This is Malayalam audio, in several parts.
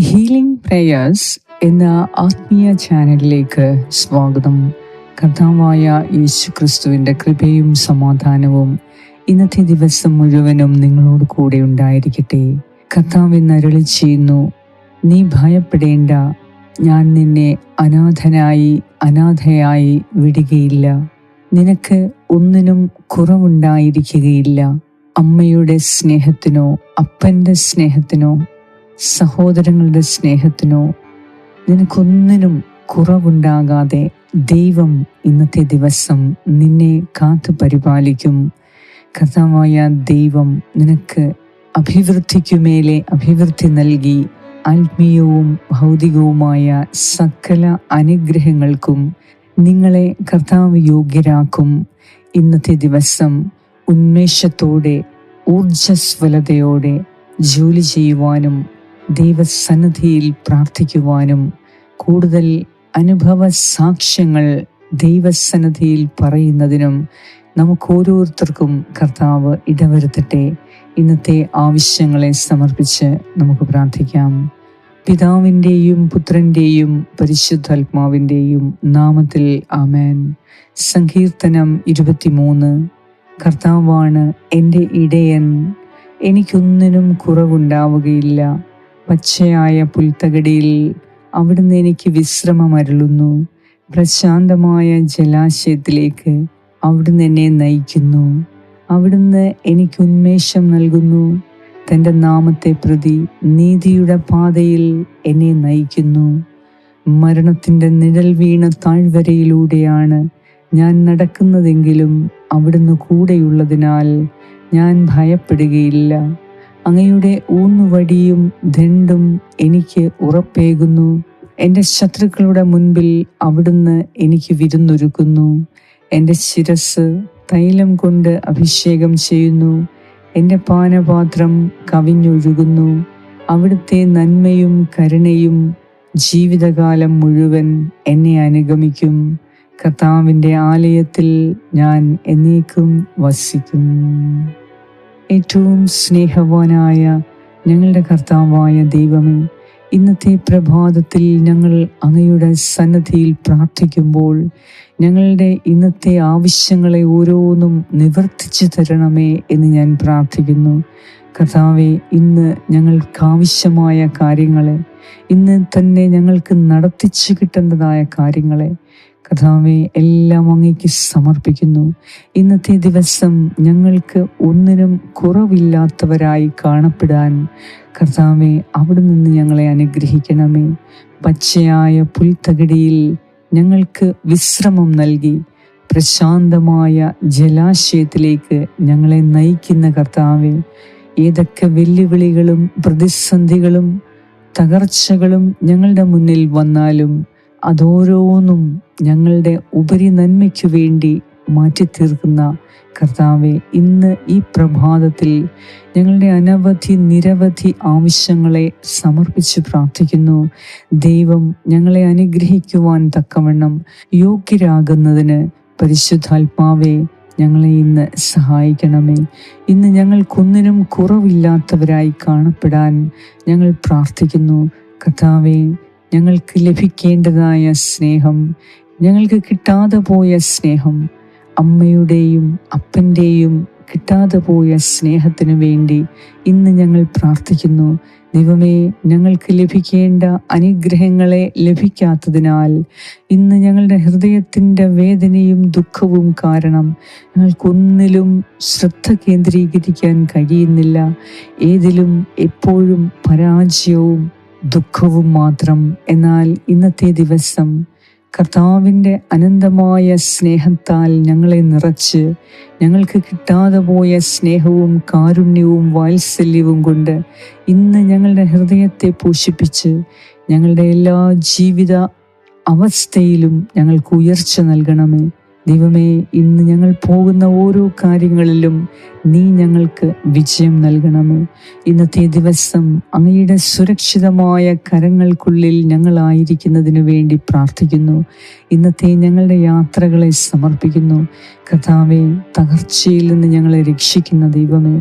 ഹീലിംഗ് പ്രേയേഴ്സ് എന്ന ആത്മീയ ചാനലിലേക്ക് സ്വാഗതം. കർത്താവായ യേശു ക്രിസ്തുവിന്റെ കൃപയും സമാധാനവും ഇന്നത്തെ ദിവസം മുഴുവനും നിങ്ങളോട് കൂടെ ഉണ്ടായിരിക്കട്ടെ. കർത്താവ് നരളി ചെയ്യുന്നു നീ ഭയപ്പെടേണ്ട ഞാൻ നിന്നെ അനാഥനായി അനാഥയായി വിടുകയില്ല. നിനക്ക് ഒന്നിനും കുറവുണ്ടായിരിക്കുകയില്ല. അമ്മയുടെ സ്നേഹത്തിനോ അപ്പന്റെ സ്നേഹത്തിനോ സഹോദരങ്ങളുടെ സ്നേഹത്തിനോ നിനക്കൊന്നിനും കുറവുണ്ടാകാതെ ദൈവം ഇന്നത്തെ ദിവസം നിന്നെ കാത്തു പരിപാലിക്കും. കർത്താവായ ദൈവം നിനക്ക് അഭിവൃദ്ധിക്കുമേലെ അഭിവൃദ്ധി നൽകി ആത്മീയവും ഭൗതികവുമായ സകല അനുഗ്രഹങ്ങൾക്കും നിങ്ങളെ കർത്താവ് യോഗ്യരാക്കും. ഇന്നത്തെ ദിവസം ഉന്മേഷത്തോടെ ഊർജസ്വലതയോടെ ജോലി ചെയ്യുവാനും ദൈവസന്നിധിയിൽ പ്രാർത്ഥിക്കുവാനും കൂടുതൽ അനുഭവ സാക്ഷ്യങ്ങൾ ദൈവസന്നിധിയിൽ പറയുന്നതിനും നമുക്ക് ഓരോരുത്തർക്കും കർത്താവ് ഇടവരുത്തട്ടെ. ഇന്നത്തെ ആവശ്യങ്ങളെ സമർപ്പിച്ച് നമുക്ക് പ്രാർത്ഥിക്കാം. പിതാവിന്റെയും പുത്രന്റെയും പരിശുദ്ധാത്മാവിന്റെയും നാമത്തിൽ ആമേൻ. സങ്കീർത്തനം ഇരുപത്തിമൂന്ന്. കർത്താവാണ് എന്റെ ഇടയൻ. എനിക്കൊന്നിനും കുറവുണ്ടാവുകയില്ല. പച്ചയായ പുൽത്തകടിയിൽ അവിടുന്ന് എനിക്ക് വിശ്രമമരുളുന്നു പ്രശാന്തമായ ജലാശയത്തിലേക്ക് അവിടുന്ന് എന്നെ നയിക്കുന്നു. അവിടുന്ന് എനിക്ക് ഉന്മേഷം നൽകുന്നു. തന്റെ നാമത്തെ പ്രതി നീതിയുടെ പാതയിൽ എന്നെ നയിക്കുന്നു. മരണത്തിന്റെ നിഴൽ വീണ താഴ്വരയിലൂടെയാണ് ഞാൻ നടക്കുന്നതെങ്കിലും അവിടുന്ന് കൂടെയുള്ളതിനാൽ ഞാൻ ഭയപ്പെടുകയില്ല. അങ്ങയുടെ ഊന്നുവടിയും ദണ്ടും എനിക്ക് ഉറപ്പേകുന്നു. എന്റെ ശത്രുക്കളുടെ മുൻപിൽ അവിടുന്ന് എനിക്ക് വിരുന്നൊരുക്കുന്നു. എന്റെ ശിരസ് തൈലം കൊണ്ട് അഭിഷേകം ചെയ്യുന്നു. എന്റെ പാനപാത്രം കവിഞ്ഞൊഴുകുന്നു. അവിടുത്തെ നന്മയും കരുണയും ജീവിതകാലം മുഴുവൻ എന്നെ അനുഗമിക്കും. കർത്താവിന്റെ ആലയത്തിൽ ഞാൻ എന്നേക്കും വസിക്കും. ഏറ്റവും സ്നേഹവാനായ ഞങ്ങളുടെ കർത്താവായ ദൈവമേ ഇന്നത്തെ പ്രഭാതത്തിൽ ഞങ്ങൾ അങ്ങയുടെ സന്നദ്ധിയിൽ പ്രാർത്ഥിക്കുമ്പോൾ ഞങ്ങളുടെ ഇന്നത്തെ ആവശ്യങ്ങളെ ഓരോന്നും നിവർത്തിച്ചു തരണമേ എന്ന് ഞാൻ പ്രാർത്ഥിക്കുന്നു. കർത്താവെ ഇന്ന് ഞങ്ങൾക്കാവശ്യമായ കാര്യങ്ങളെ ഇന്ന് തന്നെ ഞങ്ങൾക്ക് നടത്തിച്ചു കിട്ടേണ്ടതായ കാര്യങ്ങളെ കഥാവെ എല്ലാം അങ്ങേക്ക് സമർപ്പിക്കുന്നു. ഇന്നത്തെ ദിവസം ഞങ്ങൾക്ക് ഒന്നിനും കുറവില്ലാത്തവരായി കാണപ്പെടാൻ കർത്താവെ അവിടെ നിന്ന് ഞങ്ങളെ അനുഗ്രഹിക്കണമേ. പച്ചയായ പുൽത്തകിടിയിൽ ഞങ്ങൾക്ക് വിശ്രമം നൽകി. പ്രശാന്തമായ ജലാശയത്തിലേക്ക് ഞങ്ങളെ നയിക്കുന്ന കർത്താവെ ഏതൊക്കെ വെല്ലുവിളികളും പ്രതിസന്ധികളും തകർച്ചകളും ഞങ്ങളുടെ മുന്നിൽ വന്നാലും അതോരോന്നും ഞങ്ങളുടെ ഉപരി നന്മയ്ക്കു വേണ്ടി മാറ്റി തീർക്കുന്ന കർത്താവെ ഇന്ന് ഈ പ്രഭാതത്തിൽ ഞങ്ങളുടെ അനവധി നിരവധി ആവശ്യങ്ങളെ സമർപ്പിച്ച് പ്രാർത്ഥിക്കുന്നു. ദൈവം ഞങ്ങളെ അനുഗ്രഹിക്കുവാൻ തക്കവണ്ണം യോഗ്യരാകുന്നതിന് പരിശുദ്ധാത്മാവെ ഞങ്ങളെ ഇന്ന് സഹായിക്കണമേ. ഇന്ന് ഞങ്ങൾക്കൊന്നിനും കുറവില്ലാത്തവരായി കാണപ്പെടാൻ ഞങ്ങൾ പ്രാർത്ഥിക്കുന്നു. കർത്താവെ ഞങ്ങൾക്ക് ലഭിക്കേണ്ടതായ സ്നേഹം ഞങ്ങൾക്ക് കിട്ടാതെ പോയ സ്നേഹം അമ്മയുടെയും അപ്പന്റെയും കിട്ടാതെ പോയ സ്നേഹത്തിനു വേണ്ടി ഇന്ന് ഞങ്ങൾ പ്രാർത്ഥിക്കുന്നു. ദൈവമേ ഞങ്ങൾക്ക് ലഭിക്കേണ്ട അനുഗ്രഹങ്ങളെ ലഭിക്കാത്തതിനാൽ ഇന്ന് ഞങ്ങളുടെ ഹൃദയത്തിന്റെ വേദനയും ദുഃഖവും കാരണം ഞങ്ങൾക്കൊന്നിലും ശ്രദ്ധ കേന്ദ്രീകരിക്കാൻ കഴിയുന്നില്ല. ഏതിലും എപ്പോഴും പരാജയവും ദുഃഖവും മാത്രം. എന്നാൽ ഇന്നത്തെ ദിവസം കർത്താവിന്റെ അനന്തമായ സ്നേഹത്താൽ ഞങ്ങളെ നിറച്ച് ഞങ്ങൾക്ക് കിട്ടാതെ പോയ സ്നേഹവും കാരുണ്യവും വാത്സല്യവും കൊണ്ട് ഇന്ന് ഞങ്ങളുടെ ഹൃദയത്തെ പോഷിപ്പിച്ച് ഞങ്ങളുടെ എല്ലാ ജീവിത അവസ്ഥയിലും ഞങ്ങൾക്ക് ഉയർച്ച നൽകണമേ. ദൈവമേ ഇന്ന് ഞങ്ങൾ പോകുന്ന ഓരോ കാര്യങ്ങളിലും നീ ഞങ്ങൾക്ക് വിജയം നൽകണമേ. ഇന്നത്തെ ദിവസം അങ്ങയുടെ സുരക്ഷിതമായ കരങ്ങൾക്കുള്ളിൽ ഞങ്ങളായിരിക്കുന്നതിനു വേണ്ടി പ്രാർത്ഥിക്കുന്നു. ഇന്നത്തെ ഞങ്ങളുടെ യാത്രകളെ സമർപ്പിക്കുന്നു. കഥാവെ തകർച്ചയിൽ നിന്ന് ഞങ്ങളെ രക്ഷിക്കുന്ന ദൈവമേ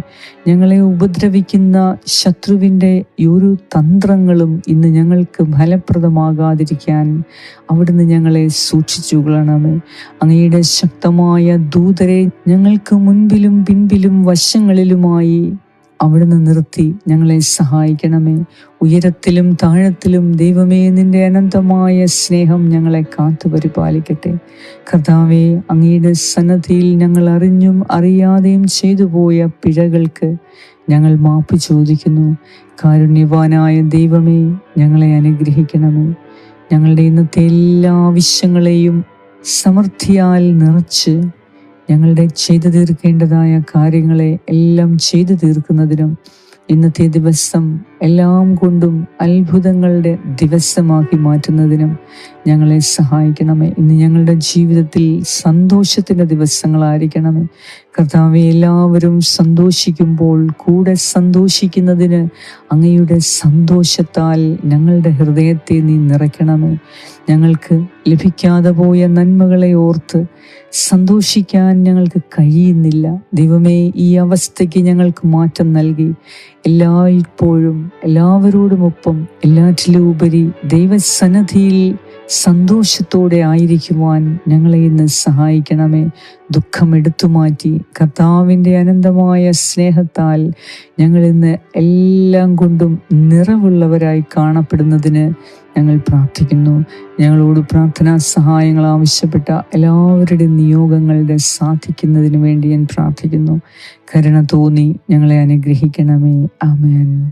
ഞങ്ങളെ ഉപദ്രവിക്കുന്ന ശത്രുവിന്റെ ഒരു തന്ത്രങ്ങളും ഇന്ന് ഞങ്ങൾക്ക് ഫലപ്രദമാകാതിരിക്കാൻ അവിടുന്ന് ഞങ്ങളെ സൂക്ഷിച്ചു കൊള്ളണമേ. അങ്ങയുടെ ശക്തമായ ദൂതരെ ഞങ്ങൾക്ക് മുൻപിലും പിൻപിലും വശങ്ങളിലുമായി അവിടുന്ന് നിർത്തി ഞങ്ങളെ സഹായിക്കണമേ. ഉയരത്തിലും താഴത്തിലും ദൈവമേ നിന്റെ അനന്തമായ സ്നേഹം ഞങ്ങളെ കാത്തു പരിപാലിക്കട്ടെ. കർത്താവെ അങ്ങയുടെ സന്നദ്ധിയിൽ ഞങ്ങൾ അറിഞ്ഞും അറിയാതെയും ചെയ്തു പോയ പിഴകൾക്ക് ഞങ്ങൾ മാപ്പ് ചോദിക്കുന്നു. കാരുണ്യവാനായ ദൈവമേ ഞങ്ങളെ അനുഗ്രഹിക്കണമേ. ഞങ്ങളുടെ ഇന്നത്തെ എല്ലാ ആവശ്യങ്ങളെയും സമൃദ്ധിയാൽ നിറച്ച് ഞങ്ങളുടെ ചെയ്തു തീർക്കേണ്ടതായ കാര്യങ്ങളെ എല്ലാം ചെയ്തു തീർക്കുന്നതിനും ഇന്നത്തെ ദിവസം എല്ലാം കൊണ്ടും അത്ഭുതങ്ങളുടെ ദിവസമാക്കി മാറ്റുന്നതിനും ഞങ്ങളെ സഹായിക്കണമേ. ഇന്ന് ഞങ്ങളുടെ ജീവിതത്തിൽ സന്തോഷത്തിന്റെ ദിവസങ്ങളായിരിക്കണമേ. കർത്താവ് എല്ലാവരും സന്തോഷിക്കുമ്പോൾ കൂടെ സന്തോഷിക്കുന്നതിന് അങ്ങയുടെ സന്തോഷത്താൽ ഞങ്ങളുടെ ഹൃദയത്തെ നീ നിറയ്ക്കണമേ. ഞങ്ങൾക്ക് ലഭിക്കാതെ പോയ നന്മകളെ ഓർത്ത് സന്തോഷിക്കാൻ ഞങ്ങൾക്ക് കഴിയുന്നില്ല. ദൈവമേ ഈ അവസ്ഥയ്ക്ക് ഞങ്ങൾക്ക് മാറ്റം നൽകി. എല്ലായ്പ്പോഴും എല്ലാവരോടുമൊപ്പം എല്ലാറ്റിലും ഉപരി ദൈവസന്നദ്ധിയിൽ സന്തോഷത്തോടെ ആയിരിക്കുവാൻ ഞങ്ങളെ ഇന്ന് സഹായിക്കണമേ. ദുഃഖം എടുത്തു മാറ്റി കർത്താവിന്റെ അനന്തമായ സ്നേഹത്താൽ ഞങ്ങൾ ഇന്ന് എല്ലാം കൊണ്ടും നിറവുള്ളവരായി കാണപ്പെടുന്നതിന് ഞങ്ങൾ പ്രാർത്ഥിക്കുന്നു. ഞങ്ങളോട് പ്രാർത്ഥനാ സഹായങ്ങൾ ആവശ്യപ്പെട്ട എല്ലാവരുടെയും നിയോഗങ്ങളുടെ സാധിക്കുന്നതിന് വേണ്ടി ഞാൻ പ്രാർത്ഥിക്കുന്നു. കരുണ തോന്നി ഞങ്ങളെ അനുഗ്രഹിക്കണമേ. ആമേൻ.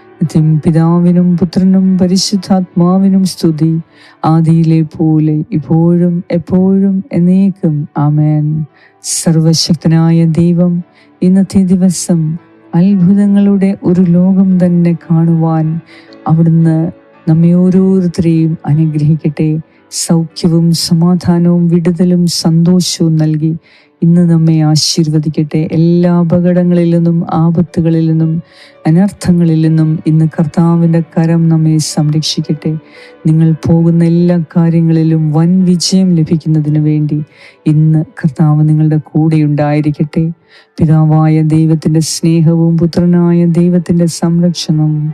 നിത്യം പിതാവിനും പുത്രനും പരിശുദ്ധാത്മാവിനും സ്തുതി. ആദിയിലെ പോലെ ഇപ്പോഴും എപ്പോഴും എന്നേക്കും. ആമേൻ. സർവശക്തനായ ദൈവം ഇന്നത്തെ ദിവസം അത്ഭുതങ്ങളുടെ ഒരു ലോകം തന്നെ കാണുവാൻ അവിടുന്ന് നമ്മെ ഓരോരുത്തരെയും അനുഗ്രഹിക്കട്ടെ. സൗഖ്യവും സമാധാനവും വിടുതലും സന്തോഷവും നൽകി ഇന്ന് നമ്മെ ആശീർവദിക്കട്ടെ. എല്ലാ അപകടങ്ങളിൽ നിന്നും ആപത്തുകളിൽ നിന്നും അനർത്ഥങ്ങളിൽ നിന്നും ഇന്ന് കർത്താവിന്റെ കരം നമ്മെ സംരക്ഷിക്കട്ടെ. നിങ്ങൾ പോകുന്ന എല്ലാ കാര്യങ്ങളിലും വൻ വിജയം ലഭിക്കുന്നതിന് വേണ്ടി ഇന്ന് കർത്താവ് നിങ്ങളുടെ കൂടെ ഉണ്ടായിരിക്കട്ടെ. പിതാവായ ദൈവത്തിന്റെ സ്നേഹവും പുത്രനായ ദൈവത്തിന്റെ സംരക്ഷണവും